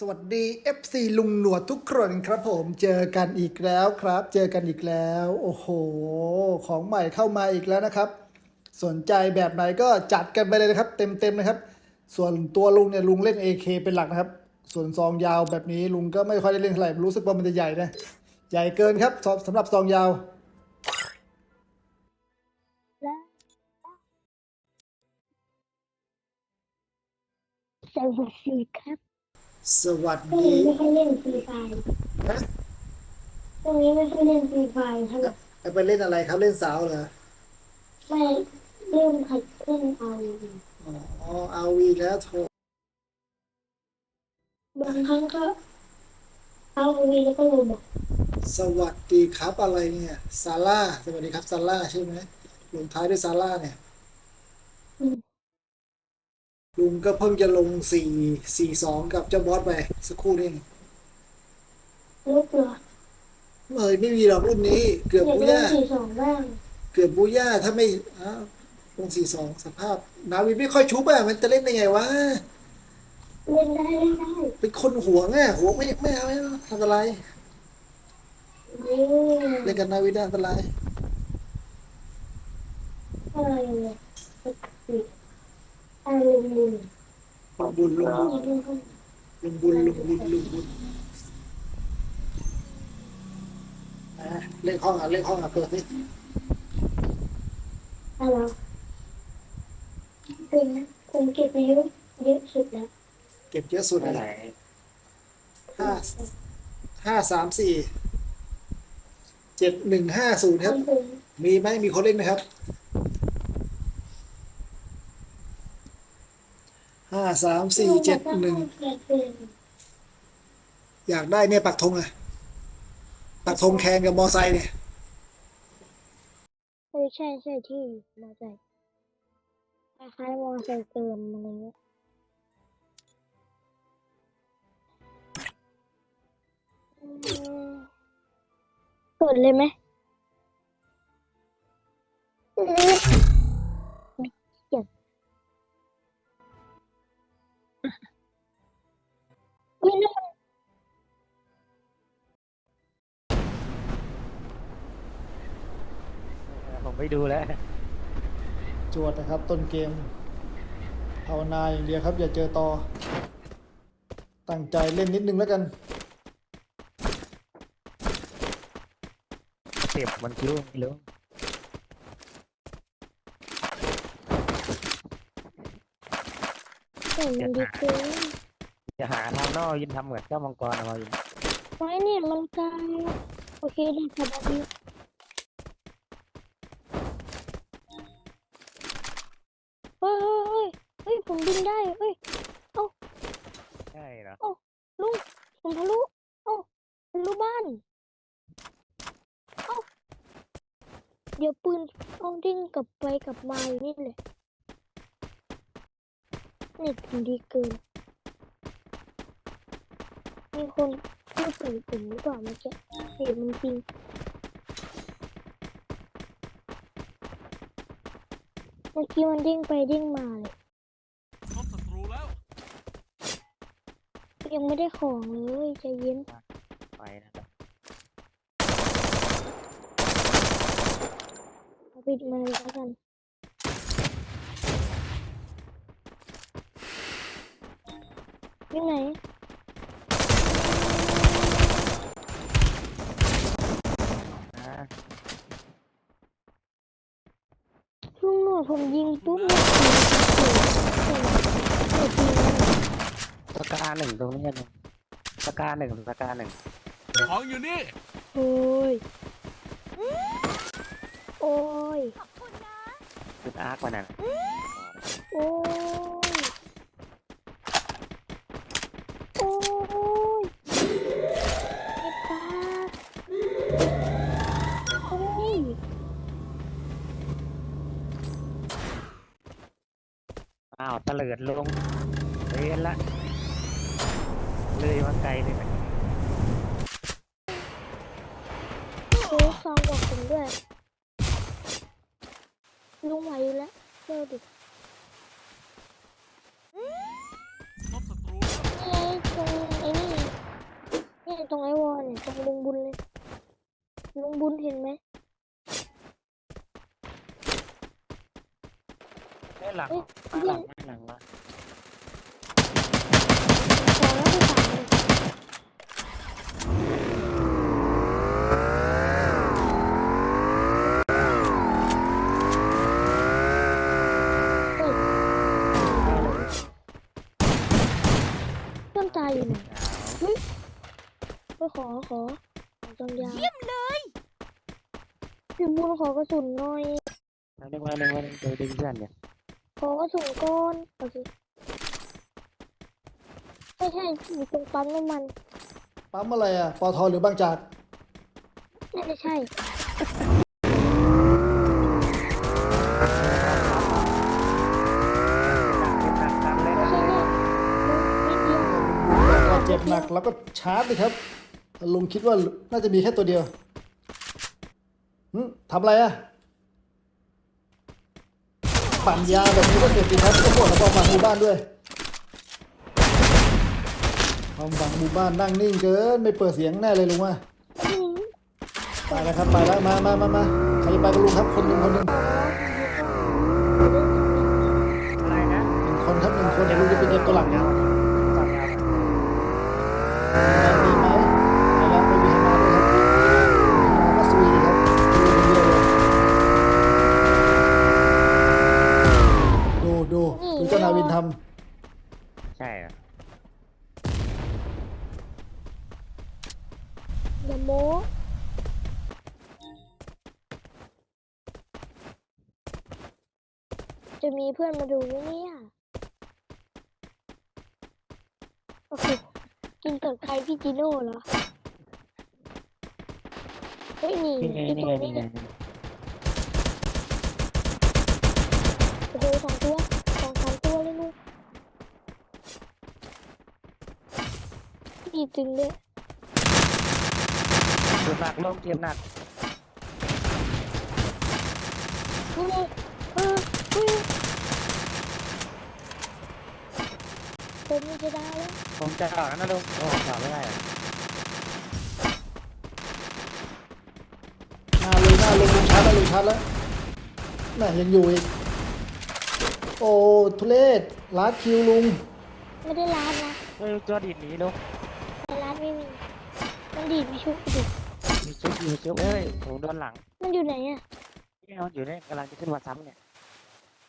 สวัสดี FC ลุงหนวดทุกคนครับผมเจอกันอีกแล้วครับ เจอกันอีกแล้ว โอ้โห ของใหม่เข้ามาอีกแล้วนะครับ สนใจแบบไหนก็จัดกันไปเลยนะครับ เต็มๆนะครับ ส่วนตัวลุงเนี่ยลุงเล่น AK เป็นหลักนะครับ ส่วนซองยาวแบบนี้ลุงก็ไม่ค่อยได้เล่นเท่าไหร่รู้สึกว่ามันจะใหญ่นะใหญ่เกินครับสำหรับซองยาวสวัสดีครับ สวัสตรงดีนี้ไม่ค่อยเล่นฟรีไฟฮะตรงนี้ไม่ค่อยเล่นฟรีไฟร์เท่ไหร่จะไปเล่นอะไรครับเล่นสาวเหรอไม่เล่นขัดเล่นเอาอ๋อเอาวีแล้วโทรบางครั้งก็เอาวีแล้วก็ลงบอกสวัสดีครับอะไรเนี่ยซาร่าสวัสดีครับซาร่าใช่ไหมลงท้ายด้วยซาร่าเนี่ย ลุงก็เพิ่งจะลงสี่สี่สองกับเจ้าบอสไป สักครู่นี่เองลูกเหรอเอ้ยไม่มีหรอกรุ่นนี้ เกือบอยากบูเล่นย่าสี่สองบ้างเกือบบูย่าถ้าไม่อ้าวลงสี่สองสภาพ นาวินไม่ค่อยชุบอะมันจะเล่นได้ไงวะเล่นได้เล่นได้เป็นคนหวงอะหวงไม่ไม่เอาไม่เอาอันตรายนี่เล่นกับนาวินได้อันตรายอะไรเนี่ยอะไร ลุงลุงลงบุญลงบุญลุงลงบุญลงบุญลงบุญอะเล่นห้องอะเล่นห้องอะเปิดสิอะไรเป็นนะผมเก็บไปเยอะเยอะสุดแล้วเก็บเยอะสุดอะไรห้าห้าสามสี่เจ็ดหนึ่งห้าศูนย์ครับ มีไหมมีคนเล่นไหมครับ ห้าสามสี่เจ็ดหนึ่งอยากได้เนี่ยปักธงอะปักธงแคนกับมอไซค์เนี่ยเออใช่ใช่ที่มอไซค์คล้ายๆมอไซค์เติมอะไรเงี้ยอืมกดเลยไหม ไม่น่าผมไปดูแล้ว จวดนะครับต้นเกมภาวนาอย่างเดียวครับ อย่าเจอต่อ ตั้งใจเล่นนิดนึงแล้วกันเก็บมันคิ้วไม่รู้แต่มันดีเกิน จะหาทางนอกยินทำเหมือนเจ้ามังกรเอามายินไว้เนี่ยมันกลายโอเคได้สบายดีเฮ้ยเฮ้ยเฮ้ยเฮ้ยผมบินได้เฮ้ยใช่เหรอลุงผมทะลุเอ้าทะลุบ้านเอ้าเดี๋ยวปืนต้องดิ้งกลับไปกลับมาอยู่นี่แหละเน็ตผมดีเกิน มีคนพูดใส่ผมหรือเปล่าเมื่อกี้เสียงมันจริงเมื่อกี้มันดิ้งไปดิ้งมาเลยพบศัตรูแล้ว ยังไม่ได้ของเลยใจเย็นไปนะครับเอาปิดมาเลยแล้วกันอยู่ไหน นะ ลุงหนวด ผมยิงปุ๊บเนี่ยเสียงเสียงเสียงจริงนะสกาหนึ่งตรงนี้หนึ่งสกาหนึ่งสกาหนึ่งของอยู่นี่ โอ้ย โอ้ย จุดอาร์คมานั่นโอ้ย โอ้ยเจ็บตาโอ้ย อ้าวตะ เลิดลงเรียนละ เลยมาไกลเลยนะซื้อซองบอกผมด้วยลุงไหวอยู่แล้วเชื่อดิพบศัตรูแล้นี่ไงตรงไอ้ตรงไอ้วอลเนี่ยตรงลุงบุญเลยลุงบุญเห็นไหม เอ้ย หลังเอ้ยมาเพื่หอลันงมาหลังมาขอแล้วไปสามเลยเฮ้ยเพื่อนตายอยู่ไหนเฮ้ยไปขอขอขอจำยาวเยี่ยมเลยพี่บุญขอกระสุนหน่อยมาหนึ่งมาหนึ่งมาหนึ่งเดี๋ยวดึงเพื่อนเนี่ย ขอกระสุนก้อนโอเคไม่ใช่อยู่ตรงปั๊มน้ำมันปั๊มอะไรอะปอทหรือบางจากน่าจะใช่เจ็บหนักกันเลยนะไม่ใช่เนี่ยนิดเดียวก็เจ็บหนักแล้วก็ชาร์จเลยครับ ลุงคิดว่าน่าจะมีแค่ตัวเดียวหึทำอะไรอะ ปั่นยาแบบนี้ก็เสร็จดีครับก็ปวดแล้วก็ฝังหมู่บ้านด้วยความฝังหมู่บ้านนั่งนิ่งเกินไม่เปิดเสียงแน่เลยลุงว่าไปแล้วครับไปแล้วมามามามาใครจะไปกับลุงครับคนหนึ่งคนหนึ่งอะไรนะหนึ่งคนครับหนึ่งคนเดี๋ยวลุงจะไปเก็บตัวหลังยานะ เจ้านาวินทใช่เหรออย่าโมจะมีเพื่อนมาดูไหมเนี่ยโอ้โหกินกับใครพี่จิโน่เหรอ เฮ้ยนี่นี่ไงที่นี่ตรไงงนี่นี้ไงโอ้โหสองตัว นี่ตึงเลยเจ็บหนักลงเจ็บหนักนี่ไงเออเฮ้ยผมนี่จะได้แล้วผมจะออกนะลุงโอ้ออกไม่ได้เหรอำหน้าเลยหน้าลงลุงชาร์จแล้วลุงชาร์จแล้วน่ะยังอยู่อีก โอ้ทุเรศลาดคิวลุง ไม่ได้ร้านนะเฮ้ยตัวดีดหนีลุงในร้าน ไม่มีมันดีดไม่ชุบดิมีชุบมีชุบเอ้ยผมโดนหลังมันอยู่ไหนอะนี่มันอยู่เนี่ยกำลังจะขึ้นมาซ้ำเนี่ย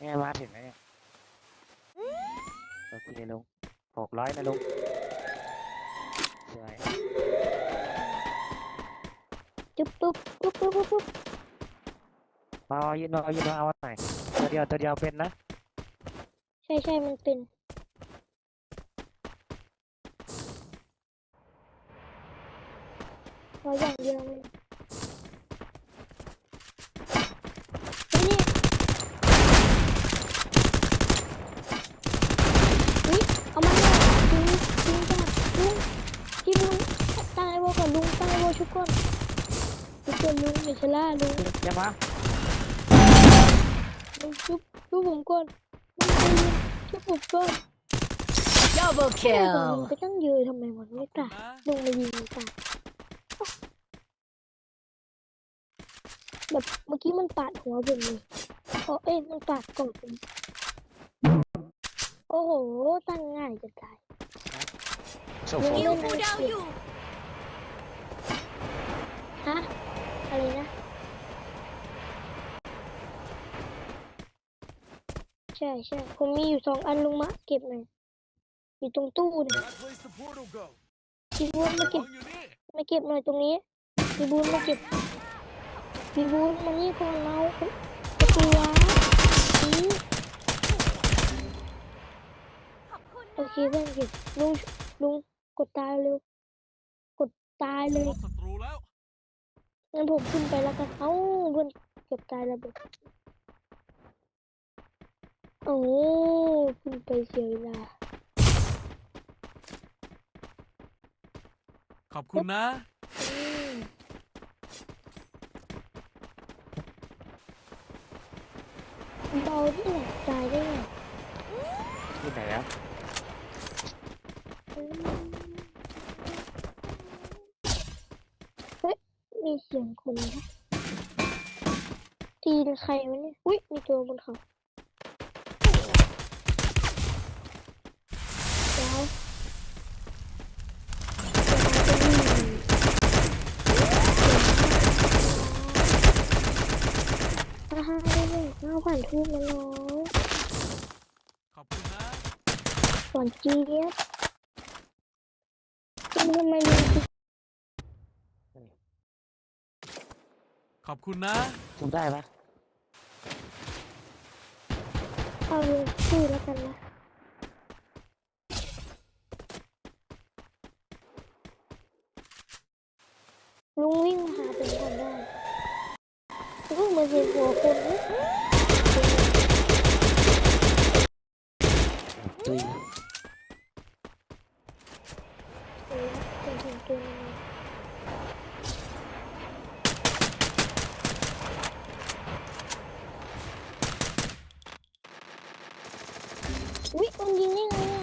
นี่มาถึงแล้วเนี่ยโอเคลุงหกร้อยนะลุงสวยจุ๊บปุ๊บปุ๊บปุ๊บปุ๊บปุ๊บมาเอายืนมาเอายืนมาเอาหน่อยตัวเดียวตัวเดียวเป็นนะ ใช่ใช่มันเป็น ขออย่างเดียวเลยเฮ้ยนี่อุ๊ยเอามาเลยจริงจริงจ้ะลุงจิ้มลุงตั้งไอ้วอก่อนลุงตั้งไอ้วอชุบก่อนชุบก่อนลุงอย่าชะล่าลุงอย่ามาลุงชุบชุบผมก่อนลุงชุบผมก่อน Double เอ้ยผมยิง kill. ไปตั้งเยอะทำไมมันไม่ตายนะลงมายิงมันตาย แบบเมื่อกี้มันปาดหัวผมเลยโอ้เอ้ยมันปาดกอดผม โอ้โห ตั้งง่ายจะตายสุกลุงผมเล่นอะไรเสียฮะ อะไรนะ ใช่ใช่ผมมีอยู่สองอันลุงมะเก็บหน่อยอยู่ตรงตู้เนี่ย That place the portal go พี่บูนมาขเก็อบงอยู่นี่มาเก็บหน่อยตรงนี้พี่บูนมาเก็บ พี่บูนมานี่ก่อนเราประตูวะนี่โอเคเพื่อนเก็บลุงลุงกดตายเร็ว กดตายเลยพบศัตรูแล้วงั้นผมขึ้นไปแล้วกันเอ้าเพื่อนเก็บตายระเบิดโอ้ขึ้นไปเสียเวลาขอบคุณนะ เขาที่ไหนตาได้ไงที่ไหนครับเฮ้ย มีเสียงคนนะตีนใครวะเนี่ย อุ้ย มีตัวบนเขา เลยเอาผ่านทูบมาน้อยขอบคุณนะหวานเจี๊ยบทำไมลุงถึงขอบคุณนะจุได้ปะเอาลุงชื่อแล้วกันนะลุงวิ่งมาหาผมก่อนได้ลุงมาเห็นหัวคนนะ ตุยอุ้ยคนยิงได้ไงอะ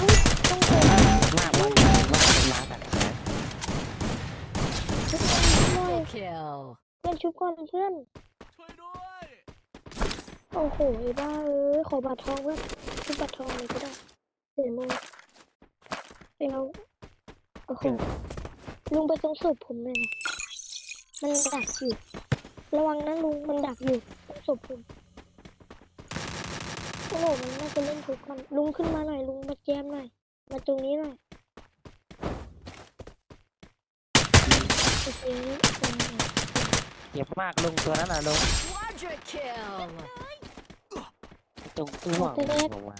อุ๊ยต้องเปิดมากวันมากเล้านะชุบก่อนหน่อย Kill. เพื่อนชุบก่อนเพื่อนช่วยด้วยโอ้โหไอ้บ้าเอ้ยขอบัตรทองเพื่อน ชุบบัตรทองเลยก็ได้เสียมือไปเอาโอ้โหลุงไปตรงศพผมเลยนะมันดักอยู่ ระวังนะลุงมันดักอยู่ตรงศพผมโอ้โหมันน่าจะเล่นทุกคนลุงขึ้นมาหน่อยลุงมาแจมหน่อยมาตรงนี้หน่อยโอเคตรงนี้เจ็บมากลุงตัวนั้นน่ะลุง Quadra kill. ตรงตัวผมว่า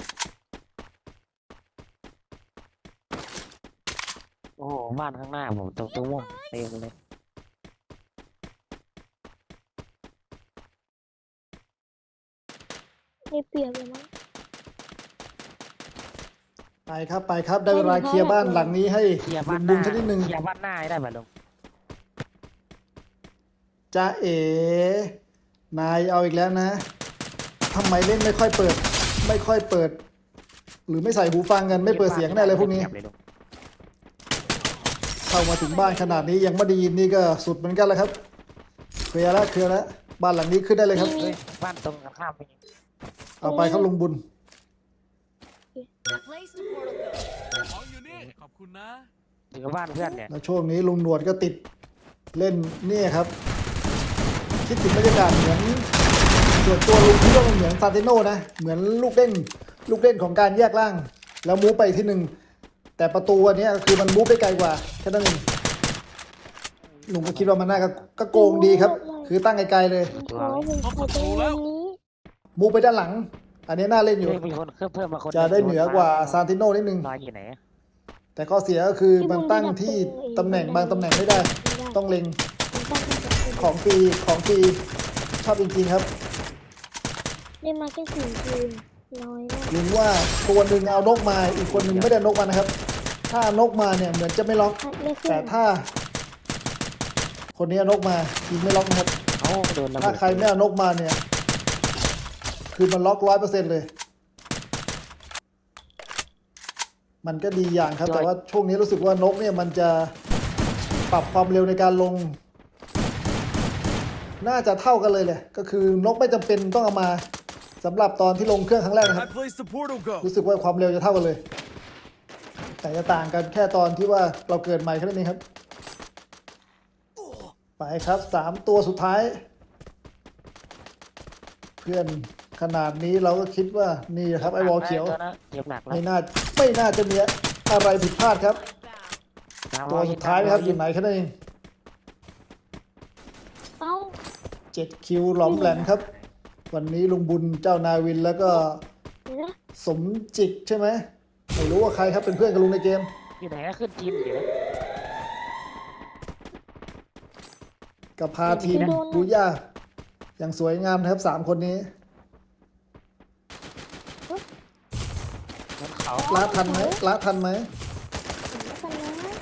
โอ้โหบ้านข้างหน้าผมตรงตัวม่วงเต็มเลยไม่เปรียบเลยมั้งไปครับไปครับได้เวลาเคลียร์บ้านหลังนี้ให้เคลียร์บ้านหลุน้างชนิดหนึ่งเคลียร์บ้านหน้าให้ได้ป่ะลุงจ้าเอ๋นายเอาอีกแล้วนะ ทำไมเล่นไม่ค่อยเปิด ไม่ค่อยเปิด หรือไม่ใส่หูฟังกันไม่เปิดเสียงได้เลยพวกนี้เงียบเลยลุงเข้ามาถึงบ้านขนาดนี้ยังไม่ได้ยินนี่ก็สุดเหมือนกันแล้วครับเคลียร์แล้วเคลียร์แล้วบ้านหลังนี้ขึ้นได้เลยครับ เฮ้ยบ้านตรงกันข้ามไปเอาไปครับลุงบุญ Place the portal go. ของอยู่นี่ ขอบคุณนะ ถึงบ้านเพื่อนเนี่ยแล้วช่วงนี้ลุงหนวดก็ติดเล่นนี่ครับ คิดถึงบรรยากาศเหมือน ส่วนตัวลุงคิดว่ามันเหมือนซานติโนนะ เหมือนลูกเล่นลูกเล่นของการแยกร่าง แล้วมูฟไปที่หนึ่งแต่ประตูอันนี้คือมันมูฟได้ไกลกว่าแค่นั้นเองลุงก็คิดว่ามันน่าก็กโกงดีครับ คือตั้งไกลๆเลยมูฟไปด้านหลัง อันนี้น่าเล่นอยู่จะได้เหนือกว่าซานติโนนิดนึงนอนอยู่ไหนแต่ข้อเสียก็คือมันตั้งที่ตำแหน่งบางตำแหน่งไม่ได้ ต้องเล็งของฟรีของฟรีชอบจริงๆครับ ได้มาแค่สี่ทีมน้อยมากลุงว่าตัวหนึ่งเอานกมาอีกคนหนึ่งไม่ได้นกมานะครับ ถ้านกมาเนี่ยเหมือนจะไม่ล็อกคัดไม่ขึ้นแต่ถ้า คนนี้เอานกมายิงไม่ล็อกนะครับ เอ้าโดนระเบิดถ้าใครไม่เอานกมาเนี่ย คือมันล็อกร้อยเปอร์เซ็นเลย มันก็ดีอย่างครับ แต่ว่าช่วงนี้รู้สึกว่านกเนี่ยมันจะปรับความเร็วในการลง น่าจะเท่ากันเลยแหละก็คือนกไม่จำเป็นต้องเอามา สำหรับตอนที่ลงเครื่องครั้งแรกนะครับ place the portal go รู้สึกว่าความเร็วจะเท่ากันเลย แต่จะต่างกันแค่ตอนที่ว่าเราเกิดใหม่แค่นั้นเองครับไปครับสามตัวสุดท้าย เพื่อนขนาดนี้เราก็คิดว่านี่ครับไอ้วอลเขียวตัวนะเจ็บหนักแล้วไม่น่าไม่น่าจะมีอะไรผิดพลาดครับ ตัวสุดท้ายนะครับอยู่ไหนแค่นั้นเองเอ้าเจ็ดคิวหลอมแหลมครับ วันนี้ลุงบุญเจ้านาวินแล้วก็เดี๋ยวนะสมจิตใช่ไหมไม่รู้ว่าใครครับเป็นเพื่อนกับลุงในเกม อยู่ไหนก็ขึ้นจีนอยู่นะกับพาทีมบูย่าอย่างสวยงามนะครับสามคนนี้บนเขาละทันไหมละทันไหมผมแล้วกันนะ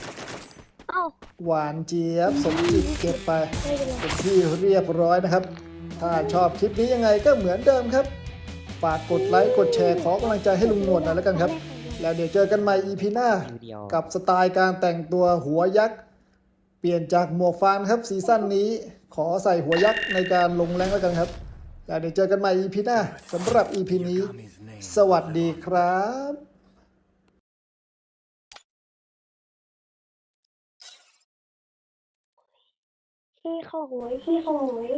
เอ้าหวานเจี๊ยบสมจิตเก็บไปไม่เป็นไรเป็นที่เรียบร้อยนะครับ ถ้าชอบคลิปนี้ยังไงก็เหมือนเดิมครับ ฝากกดไลค์กดแชร์ขอกำลังใจให้ลุงหนวดหน่อยแล้วกันครับ แล้วเดี๋ยวเจอกันใหม่ EP หน้า กับสไตล์การแต่งตัวหัวยักษ์เปลี่ยนจากหมวกฟางครับซีซั่นนี้ขอใส่หัวยักษ์ในการลงแรงแล้วกันครับ แล้วเดี๋ยวเจอกันใหม่ EP หน้าสำหรับ EP นี้ สวัสดีครับ ขี้เข้าหวยขี้เข้าหวย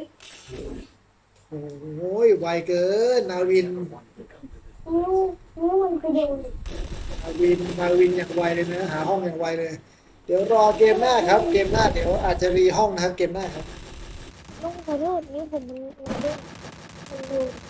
โอ้ยไวเกิน นาวินนิ้วนิ้วมันคือโดนนาวิน นาวินอย่างไวเลยนะ หาห้องอย่างไวเลย เดี๋ยวรอเกมหน้าครับ เกมหน้าเดี๋ยวอาจจะรีห้องนะครับ เกมหน้าครับ ต้องขอโทษนิ้วผมมันมันโดนมันโดน